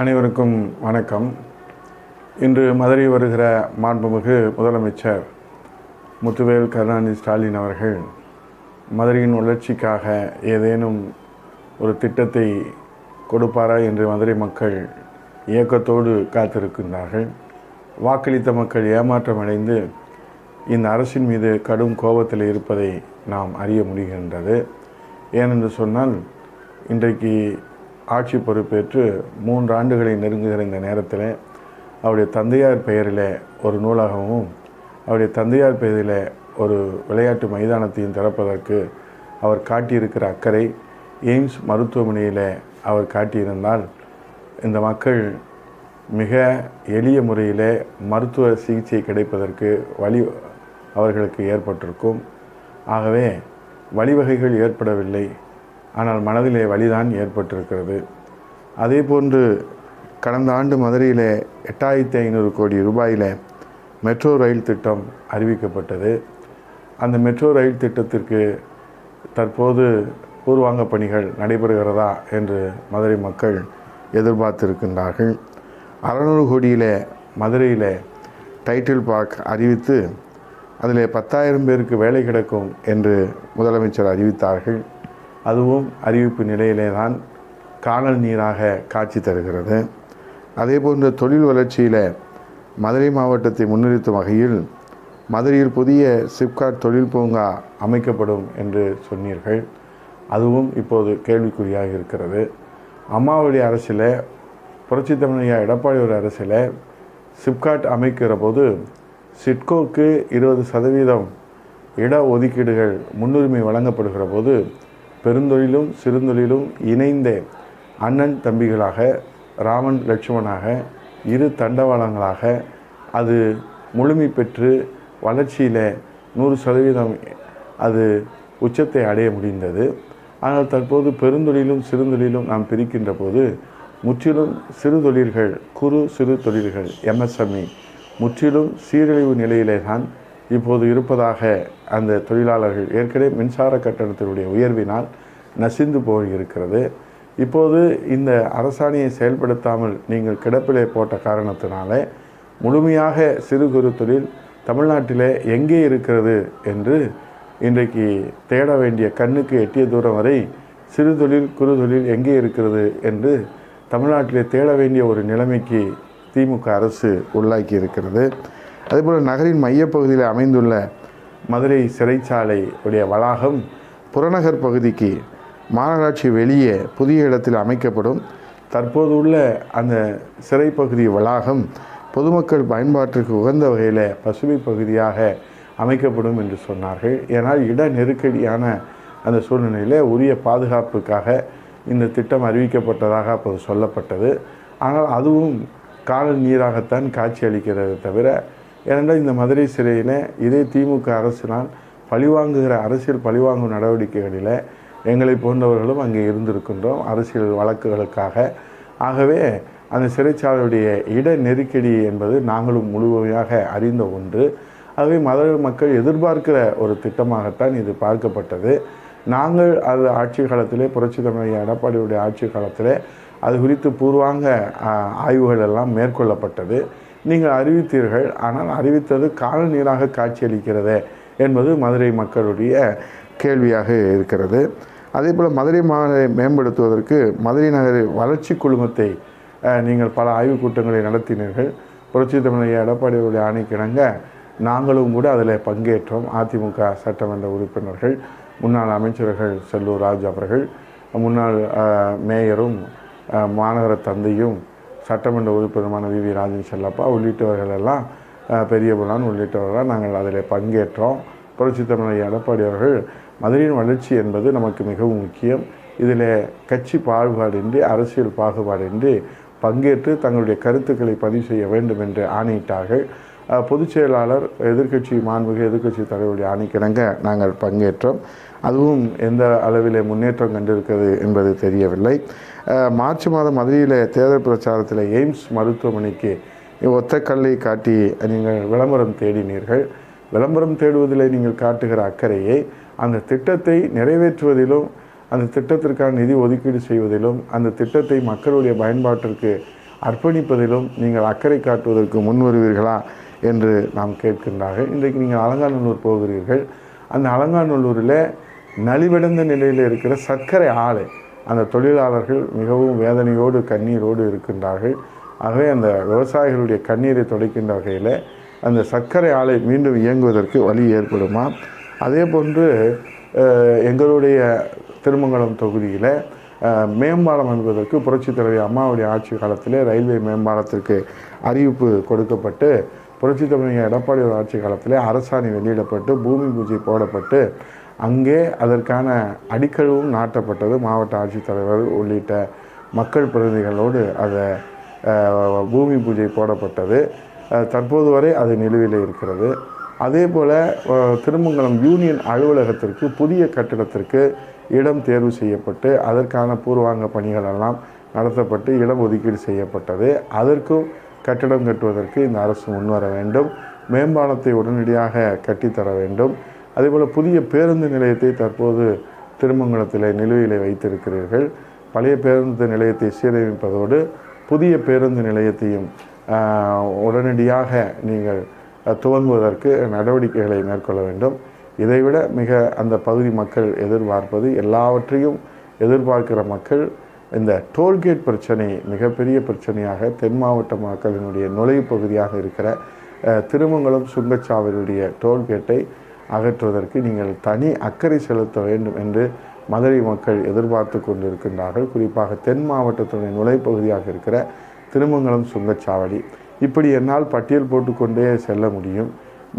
அனைவருக்கும் வணக்கம். இன்று மதுரை வருகிற மாண்புமிகு முதலமைச்சர் முத்துவேல் கருணாநிதி ஸ்டாலின் அவர்கள் மதுரையின் வளர்ச்சிக்காக ஏதேனும் ஒரு திட்டத்தை கொடுப்பாரா என்று மதுரை மக்கள் இயக்கத்தோடு காத்திருக்கின்றார்கள். வாக்களித்த மக்கள் ஏமாற்றமடைந்து இந்த அரசின் மீது கடும் கோபத்தில் இருப்பதை நாம் அறிய முடிகின்றது. ஏனென்று சொன்னால் இன்றைக்கு ஆட்சி பொறுப்பேற்று மூன்று ஆண்டுகளை நெருங்குகிற இந்த நேரத்தில் அவருடைய தந்தையார் பெயரில் ஒரு நூலாகவும் அவருடைய தந்தையார் பெயரில் ஒரு விளையாட்டு மைதானத்தையும் திறப்பதற்கு அவர் காட்டியிருக்கிற அக்கறை எய்ம்ஸ் மருத்துவமனையில் அவர் காட்டியிருந்தால் இந்த மக்கள் மிக எளிய முறையில் மருத்துவ சிகிச்சை கிடைப்பதற்கு வழி அவர்களுக்கு ஏற்பட்டிருக்கும். ஆகவே வழிவகைகள் ஏற்படவில்லை. ஆனால் மனதிலே வழிதான் ஏற்பட்டிருக்கிறது. அதே போன்று கடந்த ஆண்டு மதுரையிலே எட்டாயிரத்தி ஐநூறு கோடி ரூபாயில் மெட்ரோ ரயில் திட்டம் அறிவிக்கப்பட்டது. அந்த மெட்ரோ ரயில் திட்டத்திற்கு தற்போது பூர்வாங்க பணிகள் நடைபெறுகிறதா என்று மதுரை மக்கள் எதிர்பார்த்திருக்கின்றார்கள். அறநூறு கோடியில் மதுரையில் டைட்டில் பார்க் அறிவித்து அதில் பத்தாயிரம் பேருக்கு வேலை கிடைக்கும் என்று முதலமைச்சர் அறிவித்தார்கள். அதுவும் அறிவிப்பு நிலையிலே தான் காணல் நீராக காட்சி தருகிறது. அதே போன்ற தொழில் வளர்ச்சியில் மதுரை மாவட்டத்தை முன்னிறுத்தும் வகையில் மதுரையில் புதிய சிப்காட் தொழில் பூங்கா அமைக்கப்படும் என்று சொன்னீர்கள். அதுவும் இப்போது கேள்விக்குறியாக இருக்கிறது. அம்மாவுடைய அரசில் புரட்சி தமிழையா எடப்பாடியோட அரசில் சிப்காட் அமைக்கிற போது சிட்கோக்கு இருபது சதவீதம் இட ஒதுக்கீடுகள் முன்னுரிமை வழங்கப்படுகிற போது பெருந்தொழிலும் சிறுந்தொழிலும் இணைந்த அண்ணன் தம்பிகளாக ராமன் லட்சுமணாக இரு தண்டவாளங்களாக அது முழுமை பெற்று வளர்ச்சியில் நூறு சதவீதம் அது உச்சத்தை அடைய முடிந்தது. ஆனால் தற்போது பெருந்தொழிலும் சிறுந்தொழிலும் நாம் பிரிக்கின்ற போது முற்றிலும் சிறு தொழில்கள் குறு சிறு தொழில்கள் எம்எஸ்எம்இ முற்றிலும் சீரழிவு நிலையிலே தான் இப்போது இருப்பதாக அந்த தொழிலாளர்கள் ஏற்கனவே மின்சார கட்டணத்தினுடைய உயர்வினால் நசிந்து போயிருக்கிறது. இப்போது இந்த அரசாணையை செயல்படுத்தாமல் நீங்கள் கிடப்பிலே போட்ட காரணத்தினாலே முழுமையாக சிறு குறு தொழில் தமிழ்நாட்டிலே எங்கே இருக்கிறது என்று இன்றைக்கு தேட வேண்டிய கண்ணுக்கு எட்டிய தூரம் வரை சிறு தொழில் குறு தொழில் எங்கே இருக்கிறது என்று தமிழ்நாட்டிலே தேட வேண்டிய ஒரு நிலைமைக்கு திமுக அரசு உள்ளாக்கி இருக்கிறது அதேபோல் நகரின் மையப்பகுதியில் அமைந்துள்ள மதுரை சிறைச்சாலை உடைய வளாகம் புறநகர் பகுதிக்கு மாநகராட்சி வெளியே புதிய இடத்தில் அமைக்கப்படும். தற்போது உள்ள அந்த சிறைப்பகுதி வளாகம் பொதுமக்கள் பயன்பாட்டிற்கு உகந்த வகையில் பசுமை பகுதியாக அமைக்கப்படும் என்று சொன்னார்கள். ஏனால் இட நெருக்கடியான அந்த சூழ்நிலையில் உரிய பாதுகாப்புக்காக இந்த திட்டம் அறிவிக்கப்பட்டதாக அப்போது சொல்லப்பட்டது. ஆனால் அதுவும் கால நீராகத்தான் காட்சி அளிக்கிறதை தவிர ஏனென்றால் இந்த மதுரை சிறையில் இதே திமுக அரசினால் பழிவாங்குகிற அரசியல் பழிவாங்கும் நடவடிக்கைகளில் எங்களை போன்றவர்களும் அங்கே இருந்திருக்கின்றோம் அரசியல் வழக்குகளுக்காக. ஆகவே அந்த சிறைச்சாலையுடைய இட நெருக்கடி என்பது நாங்களும் முழுமையாக அறிந்த ஒன்று. ஆகவே மதுரை மக்கள் எதிர்பார்க்கிற ஒரு திட்டமாகத்தான் இது பார்க்கப்பட்டது. நாங்கள் அது ஆட்சி காலத்திலே புரட்சி தமிழக எடப்பாடியுடைய ஆட்சி காலத்திலே அது குறித்து பூர்வாங்க ஆய்வுகள் எல்லாம் மேற்கொள்ளப்பட்டது. நீங்கள் அறிவித்தீர்கள் ஆனால் அறிவித்தது கால நீராக காட்சியளிக்கிறதே என்பது மதுரை மக்களுடைய கேள்வியாக இருக்கிறது. அதே போல் மதுரை மாநகரை மேம்படுத்துவதற்கு மதுரை நகர வளர்ச்சி குழுமத்தை நீங்கள் பல ஆய்வுக் கூட்டங்களை நடத்தினீர்கள். புரட்சி தமிழக எடப்பாடியுடைய ஆணைக்கிணங்க நாங்களும் கூட அதில் பங்கேற்றோம். அதிமுக சட்டமன்ற உறுப்பினர்கள் முன்னாள் அமைச்சர்கள் செல்லூர் ராஜ் அவர்கள் முன்னாள் மேயரும் மாநகர தந்தையும் சட்டமன்ற உறுப்பினருமான வி வி ராஜன் செல்லப்பா உள்ளிட்டவர்கள் எல்லாம் பெரிய புலான் உள்ளிட்டவர்களால் நாங்கள் அதில் பங்கேற்றோம். புரட்சி தமிழர் எடப்பாடி அவர்கள் மதுரையின் வளர்ச்சி என்பது நமக்கு மிகவும் முக்கியம். இதில் கட்சி பாகுபாடின்றி அரசியல் பாகுபாடின்றி பங்கேற்று தங்களுடைய கருத்துக்களை பதிவு செய்ய வேண்டும் என்று ஆணையிட்டார்கள். பொதுச் செயலாளர் எதிர்க்கட்சி மாண்புக எதிர்க்கட்சி தலைவருடைய ஆணைக்கிணங்க நாங்கள் பங்கேற்றோம். அதுவும் எந்த அளவிலே முன்னேற்றம் கண்டிருக்கிறது என்பது தெரியவில்லை. மார்ச் மாதம் மதுரையில் தேர்தல் பிரச்சாரத்தில் எய்ம்ஸ் மருத்துவமனைக்கு ஒத்த கல்லை காட்டி நீங்கள் விளம்பரம் தேடினீர்கள். விளம்பரம் தேடுவதில் நீங்கள் காட்டுகிற அக்கறையை அந்த திட்டத்தை நிறைவேற்றுவதிலும் அந்த திட்டத்திற்கான நிதி ஒதுக்கீடு செய்வதிலும் அந்த திட்டத்தை மக்களுடைய பயன்பாட்டிற்கு அர்ப்பணிப்பதிலும் நீங்கள் அக்கறை காட்டுவதற்கு முன் வருவீர்களா என்று நாம் கேட்கின்றார்கள். இன்றைக்கு நீங்கள் அலங்காநல்லூர் போகிறீர்கள். அந்த அலங்காநல்லூரில் நலிவடைந்த நிலையில் இருக்கிற சர்க்கரை ஆலை அந்த தொழிலாளர்கள் மிகவும் வேதனையோடு கண்ணீரோடு இருக்கின்றார்கள். ஆகவே அந்த விவசாயிகளுடைய கண்ணீரை துடைக்கின்ற வகையில் அந்த சர்க்கரை ஆலை மீண்டும் இயங்குவதற்கு வழி ஏற்படுமா? அதே போன்று எங்களுடைய திருமங்கலம் தொகுதியில் மேம்பாலம் என்பதற்கு புரட்சித் தலைவி அம்மாவுடைய ஆட்சி காலத்திலே ரயில்வே மேம்பாலத்திற்கு அறிவிப்பு கொடுக்கப்பட்டு புரட்சித் தலைவர் எடப்பாடி ஆட்சி காலத்திலே அரசாணை வெளியிடப்பட்டு பூமி பூஜை போடப்பட்டு அங்கே அதற்கான அடிக்கழுவும் நாட்டப்பட்டது மாவட்ட ஆட்சித்தலைவர் உள்ளிட்ட மக்கள் பிரதிநிதிகளோடு அதை பூமி பூஜை போடப்பட்டது. தற்போது வரை அது நிலுவையில் இருக்கிறது. அதே போல் திருமங்கலம் யூனியன் அலுவலகத்திற்கு புதிய கட்டிடத்திற்கு இடம் தேர்வு செய்யப்பட்டு அதற்கான பூர்வாங்க பணிகளெல்லாம் நடத்தப்பட்டு இடம் ஒதுக்கீடு செய்யப்பட்டது. அதற்கும் கட்டிடம் கட்டுவதற்கு இந்த அரசு முன்வர வேண்டும். மேம்பாலத்தை உடனடியாக கட்டித்தர வேண்டும். அதேபோல் புதிய பேருந்து நிலையத்தை தற்போது திருமங்கலத்தில் நிலுவையில் வைத்திருக்கிறீர்கள். பழைய பேருந்து நிலையத்தை சீரமைப்பதோடு புதிய பேருந்து நிலையத்தையும் உடனடியாக நீங்கள் துவங்குவதற்கு நடவடிக்கைகளை மேற்கொள்ள வேண்டும். இதைவிட மிக அந்த பகுதி மக்கள் எதிர்பார்ப்பது எல்லாவற்றையும் எதிர்பார்க்கிற மக்கள் இந்த டோல்கேட் பிரச்சனை மிகப்பெரிய பிரச்சனையாக தென் மாவட்ட மக்களினுடைய நுழைவு பகுதியாக இருக்கிற திருமங்கலம் சுங்கச்சாவடியுடைய டோல்கேட்டை அகற்றுவதற்கு நீங்கள் தனி அக்கறை செலுத்த வேண்டும் என்று மதுரை மக்கள் எதிர்பார்த்து கொண்டிருக்கின்றார்கள். குறிப்பாக தென் மாவட்டத்தினுடைய நுழைப்பகுதியாக இருக்கிற திருமங்கலம் சுங்கச்சாவடி. இப்படி என்னால் பட்டியல் போட்டுக்கொண்டே செல்ல முடியும்.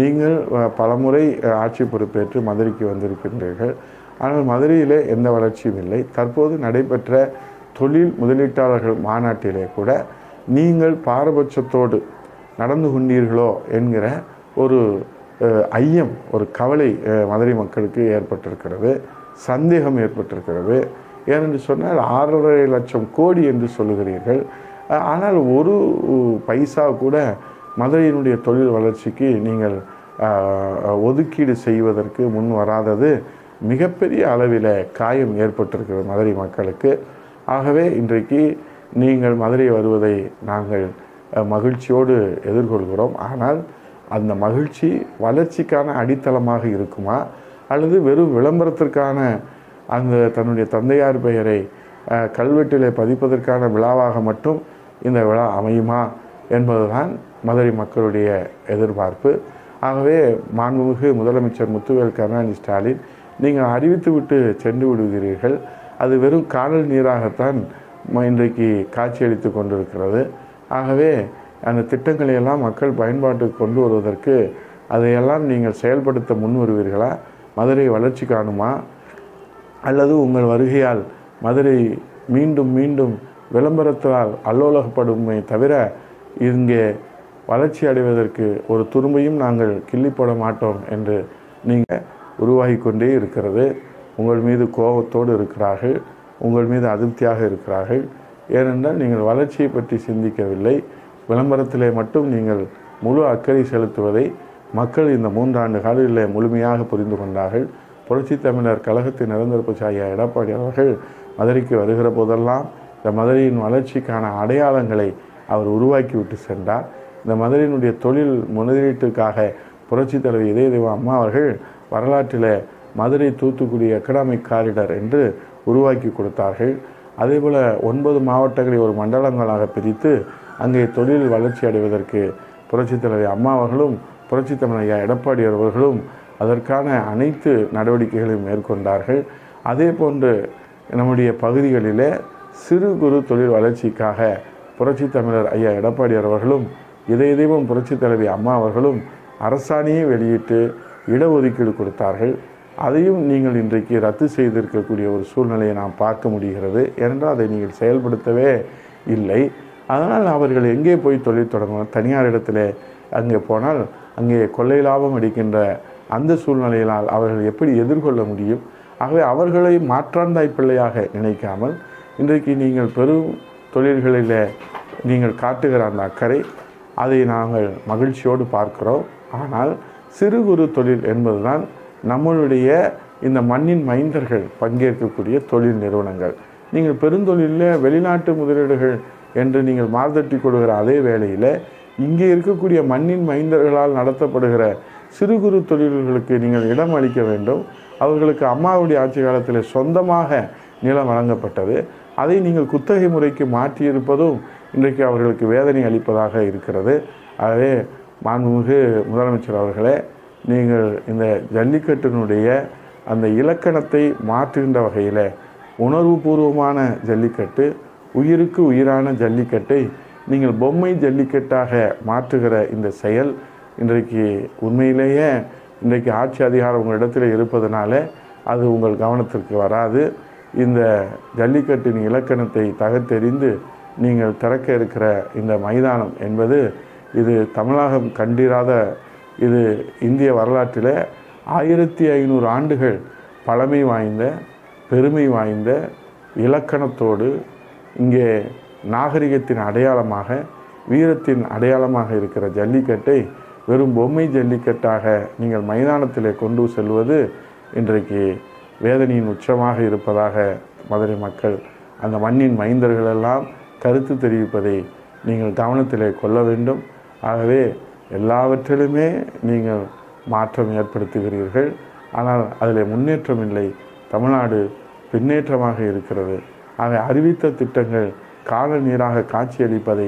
நீங்கள் பலமுறை ஆட்சி பொறுப்பேற்று மதுரைக்கு வந்திருக்கின்றீர்கள். ஆனால் மதுரையிலே எந்த வளர்ச்சியும் இல்லை. தற்போது நடைபெற்ற தொழில் முதலீட்டாளர்கள் மாநாட்டிலே கூட நீங்கள் பாரபட்சத்தோடு நடந்து கொண்டீர்களோ என்கிற ஒரு ஐயம் ஒரு கவலை மதுரை மக்களுக்கு ஏற்பட்டிருக்கிறது. சந்தேகம் ஏற்பட்டிருக்கிறது. ஏனென்று சொன்னால் ஆறரை லட்சம் கோடி என்று சொல்லுகிறீர்கள். ஆனால் ஒரு பைசா கூட மதுரையினுடைய தொழில் வளர்ச்சிக்கு நீங்கள் ஒதுக்கீடு செய்வதற்கு முன் வராதது மிகப்பெரிய அளவில் காயம் ஏற்பட்டிருக்கிறது மதுரை மக்களுக்கு. ஆகவே இன்றைக்கு நீங்கள் மதுரை வருவதை நாங்கள் மகிழ்ச்சியோடு எதிர்கொள்கிறோம். ஆனால் அந்த மகிழ்ச்சி வளர்ச்சிக்கான அடித்தளமாக இருக்குமா? அல்லது வெறும் விளம்பரத்திற்கான அந்த தன்னுடைய தந்தையார் பெயரை கல்வெட்டிலே பதிப்பதற்கான விழாவாக மட்டும் இந்த விழா அமையுமா என்பதுதான் மதுரை மக்களுடைய எதிர்பார்ப்பு. ஆகவே மாண்புமிகு முதலமைச்சர் முத்துவேல் கருணாநிதி ஸ்டாலின் நீங்கள் அறிவித்துவிட்டு சென்று விடுகிறீர்கள். அது வெறும் காணல் நீராகத்தான் இன்றைக்கு காட்சியளித்து கொண்டிருக்கிறது. ஆகவே அந்த திட்டங்களை எல்லாம் மக்கள் பயன்பாட்டுக்கு கொண்டு வருவதற்கு அதையெல்லாம் நீங்கள் செயல்படுத்த முன் வருவீர்களா மதுரை வளர்ச்சி காணுமா? அல்லது உங்கள் வருகையால் மதுரை மீண்டும் மீண்டும் விளம்பரத்தால் அல்லோலகப்படுமே தவிர இங்கே வளர்ச்சி அடைவதற்கு ஒரு துரும்பையும் நாங்கள் கிள்ளி போட மாட்டோம் என்று நீங்கள் உருவாகி கொண்டே இருக்கிறது. உங்கள் மீது கோபத்தோடு இருக்கிறார்கள். உங்கள் மீது அதிருப்தியாக இருக்கிறார்கள். ஏனென்றால் நீங்கள் வளர்ச்சியை பற்றி சிந்திக்கவில்லை. விளம்பரத்திலே மட்டும் நீங்கள் முழு அக்கறை செலுத்துவதை மக்கள் இந்த மூன்றாண்டு காலங்களில் முழுமையாக புரிந்து கொண்டார்கள். புரட்சி தமிழர் கழகத்தின் நிரந்தரப்பு பொச்சாய எடப்பாடி அவர்கள் மதுரைக்கு வருகிற போதெல்லாம் இந்த மதுரையின் வளர்ச்சிக்கான அடையாளங்களை அவர் உருவாக்கி விட்டு சென்றார். இந்த மதுரையினுடைய தொழில் முதலீட்டுக்காக புரட்சி தலைவர் இதய அம்மா அவர்கள் வரலாற்றில் மதுரை தூத்துக்குடி எக்கனாமிக் காரிடர் என்று உருவாக்கி கொடுத்தார்கள். அதேபோல் ஒன்பது மாவட்டங்களை ஒரு மண்டலங்களாக பிரித்து அங்கே தொழில் வளர்ச்சி அடைவதற்கு புரட்சித் தலைவர் அம்மா அவர்களும் புரட்சி தமிழையா எடப்பாடி அவர்களும் அதற்கான அனைத்து நடவடிக்கைகளையும் மேற்கொண்டார்கள். அதே போன்று நம்முடைய பகுதிகளிலே சிறு குறு தொழில் வளர்ச்சிக்காக புரட்சி தமிழர் ஐயா எடப்பாடி அவர்களும் இதய தெய்வம் புரட்சி தலைவி அம்மா அவர்களும் அரசாணையை வெளியிட்டு இடஒதுக்கீடு கொடுத்தார்கள். அதையும் நீங்கள் இன்றைக்கு ரத்து செய்திருக்கக்கூடிய ஒரு சூழ்நிலையை நாம் பார்க்க முடிகிறது. ஏனென்றால் அதை நீங்கள் செயல்படுத்தவே இல்லை. அதனால் அவர்கள் எங்கே போய் தொழில் தொடங்கணும் தனியார் இடத்துல அங்கே போனால் அங்கே கொள்ளை லாபம் அடிக்கின்ற அந்த சூழ்நிலையினால் அவர்கள் எப்படி எதிர்கொள்ள முடியும்? ஆகவே அவர்களை மாற்றாந்தாய் பிள்ளையாக நினைக்காமல் இன்றைக்கு நீங்கள் பெரும் தொழில்களில் நீங்கள் காட்டுகிற அந்த அக்கறை அதை நாங்கள் மகிழ்ச்சியோடு பார்க்கிறோம். ஆனால் சிறு குறு தொழில் என்பதுதான் நம்மளுடைய இந்த மண்ணின் மைந்தர்கள் பங்கேற்கக்கூடிய தொழில் நிறுவனங்கள். நீங்கள் பெருந்தொழிலில் வெளிநாட்டு முதலீடுகள் என்று நீங்கள் மார்தட்டி கொள்கிற அதே வேளையில் இங்கே இருக்கக்கூடிய மண்ணின் மைந்தர்களால் நடத்தப்படுகிற சிறு குறு தொழில்களுக்கு நீங்கள் இடம் அளிக்க வேண்டும். அவர்களுக்கு அம்மாவுடைய ஆட்சி காலத்தில் சொந்தமாக நிலம் வழங்கப்பட்டது. அதை நீங்கள் குத்தகை முறைக்கு மாற்றியிருப்பதும் இன்றைக்கு அவர்களுக்கு வேதனை அளிப்பதாக இருக்கிறது. ஆகவே மாண்புமிகு முதலமைச்சர் அவர்களே நீங்கள் இந்த ஜல்லிக்கட்டினுடைய அந்த இலக்கணத்தை மாற்றுகின்ற வகையில் உணர்வுபூர்வமான ஜல்லிக்கட்டு உயிருக்கு உயிரான ஜல்லிக்கட்டை நீங்கள் பொம்மை ஜல்லிக்கட்டாக மாற்றுகிற இந்த செயல் இன்றைக்கு உண்மையிலேயே இன்றைக்கு ஆட்சி அதிகாரம் உங்கள் இடத்துல இருப்பதனால அது உங்கள் கவனத்திற்கு வராது. இந்த ஜல்லிக்கட்டின் இலக்கணத்தை தகர்த்தெறிந்து நீங்கள் திறக்க இருக்கிற இந்த மைதானம் என்பது இது தமிழகம் கண்டிராத இது இந்திய வரலாற்றில் ஆயிரத்தி ஐநூறு ஆண்டுகள் பழமை வாய்ந்த பெருமை வாய்ந்த இலக்கணத்தோடு இங்கே நாகரிகத்தின் அடையாளமாக வீரத்தின் அடையாளமாக இருக்கிற ஜல்லிக்கட்டை வெறும் பொம்மை ஜல்லிக்கட்டாக நீங்கள் மைதானத்திலே கொண்டு செல்வது இன்றைக்கு வேதனையின் உச்சமாக இருப்பதாக மதுரை மக்கள் அந்த மண்ணின் மைந்தர்களெல்லாம் கருத்து தெரிவிப்பதை நீங்கள் கவனத்திலே கொள்ள வேண்டும். ஆகவே எல்லாவற்றிலுமே நீங்கள் மாற்றம் ஏற்படுத்துகிறீர்கள். ஆனால் அதில் முன்னேற்றம் இல்லை. தமிழ்நாடு பின்னேற்றமாக இருக்கிறது. அவன் அறிவித்த திட்டங்கள் கால நீராக காட்சியளிப்பதை